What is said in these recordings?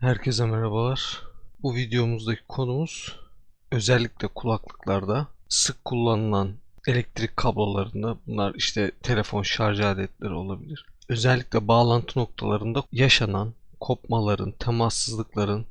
Herkese merhabalar. Bu videomuzdaki konumuz özellikle kulaklıklarda sık kullanılan elektrik kablolarında bunlar işte telefon şarj aletleri olabilir. Özellikle bağlantı noktalarında yaşanan kopmaların, temassızlıkların,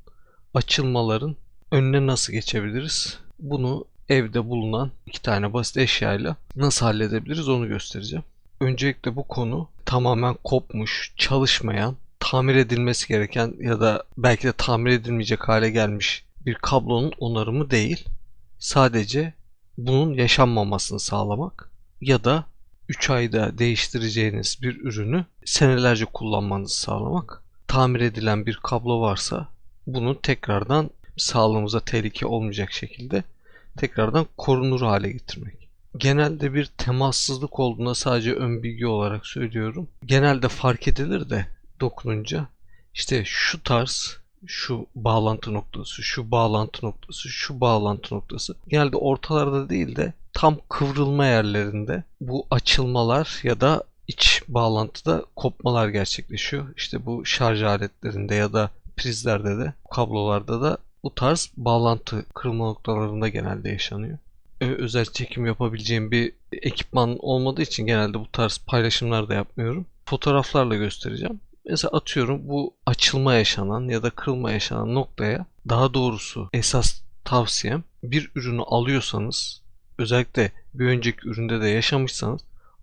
açılmaların önüne nasıl geçebiliriz? Bunu evde bulunan iki tane basit eşyayla nasıl halledebiliriz onu göstereceğim. Öncelikle bu konu tamamen kopmuş, çalışmayan, tamir edilmesi gereken ya da belki de tamir edilmeyecek hale gelmiş bir kablonun onarımı değil. Sadece bunun yaşanmamasını sağlamak ya da 3 ayda değiştireceğiniz bir ürünü senelerce kullanmanızı sağlamak. Tamir edilen bir kablo varsa bunu tekrardan sağlığımıza tehlike olmayacak şekilde tekrardan korunur hale getirmek. Genelde bir temassızlık olduğunda sadece ön bilgi olarak söylüyorum. Genelde fark edilir de dokununca işte şu tarz şu bağlantı noktası, şu bağlantı noktası, şu bağlantı noktası genelde ortalarda değil de tam kıvrılma yerlerinde bu açılmalar ya da iç bağlantıda kopmalar gerçekleşiyor. İşte bu şarj aletlerinde ya da prizlerde de kablolarda da bu tarz bağlantı kırılma noktalarında genelde yaşanıyor. Özel çekim yapabileceğim bir ekipman olmadığı için genelde bu tarz paylaşımlar da yapmıyorum. Fotoğraflarla göstereceğim. Mesela atıyorum bu açılma yaşanan ya da kırılma yaşanan noktaya daha doğrusu esas tavsiyem bir ürünü alıyorsanız özellikle bir önceki üründe de yaşamışsanız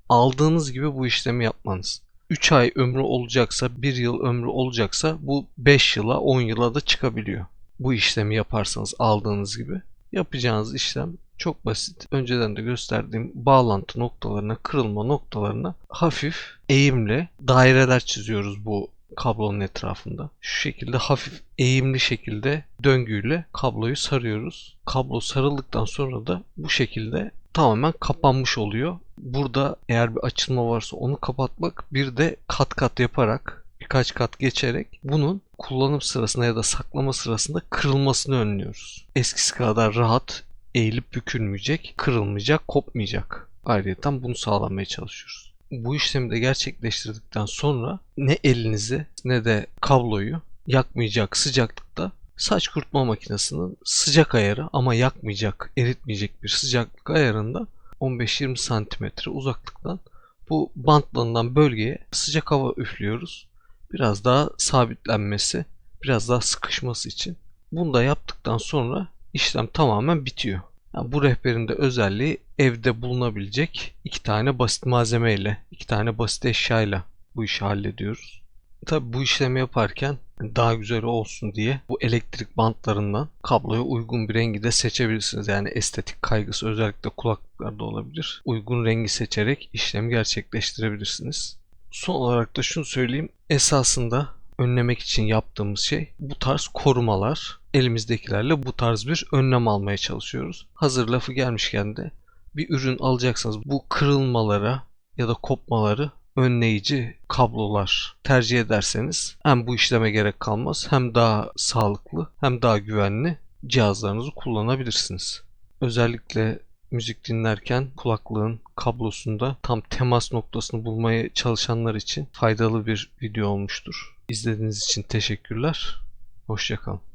aldığınız gibi bu işlemi yapmanız. 3 ay ömrü olacaksa, 1 yıl ömrü olacaksa bu 5 yıla 10 yıla da çıkabiliyor. Bu işlemi yaparsanız aldığınız gibi. Yapacağınız işlem çok basit. Önceden de gösterdiğim bağlantı noktalarına, kırılma noktalarına hafif eğimle daireler çiziyoruz bu kablonun etrafında. Şu şekilde hafif eğimli şekilde döngüyle kabloyu sarıyoruz. Kablo sarıldıktan sonra da bu şekilde tamamen kapanmış oluyor. Burada eğer bir açılma varsa onu kapatmak bir de kat kat yaparak birkaç kat geçerek bunun kullanım sırasında ya da saklama sırasında kırılmasını önlüyoruz. Eskisi kadar rahat eğilip bükülmeyecek, kırılmayacak, kopmayacak. Ayrıca bunu sağlamaya çalışıyoruz. Bu işlemi de gerçekleştirdikten sonra ne elinizi ne de kabloyu yakmayacak sıcaklıkta saç kurutma makinesinin sıcak ayarı ama yakmayacak, eritmeyecek bir sıcaklık ayarında 15-20 santimetre uzaklıktan bu bantlanan bölgeye sıcak hava üflüyoruz. Biraz daha sabitlenmesi, biraz daha sıkışması için. Bunu da yaptıktan sonra işlem tamamen bitiyor. Yani bu rehberin de özelliği evde bulunabilecek iki tane basit malzemeyle, iki tane basit eşyayla bu işi hallediyoruz. Tabi bu işlemi yaparken daha güzel olsun diye bu elektrik bantlarından kabloya uygun bir rengi de seçebilirsiniz. Yani estetik kaygısı özellikle kulaklıklarda olabilir. Uygun rengi seçerek işlemi gerçekleştirebilirsiniz. Son olarak da şunu söyleyeyim. Esasında önlemek için yaptığımız şey bu tarz korumalar. Elimizdekilerle bu tarz bir önlem almaya çalışıyoruz. Hazır lafı gelmişken de bir ürün alacaksanız bu kırılmalara ya da kopmaları önleyici kablolar tercih ederseniz hem bu işleme gerek kalmaz hem daha sağlıklı hem daha güvenli cihazlarınızı kullanabilirsiniz. Özellikle müzik dinlerken kulaklığın kablosunda tam temas noktasını bulmaya çalışanlar için faydalı bir video olmuştur. İzlediğiniz için teşekkürler. Hoşçakalın.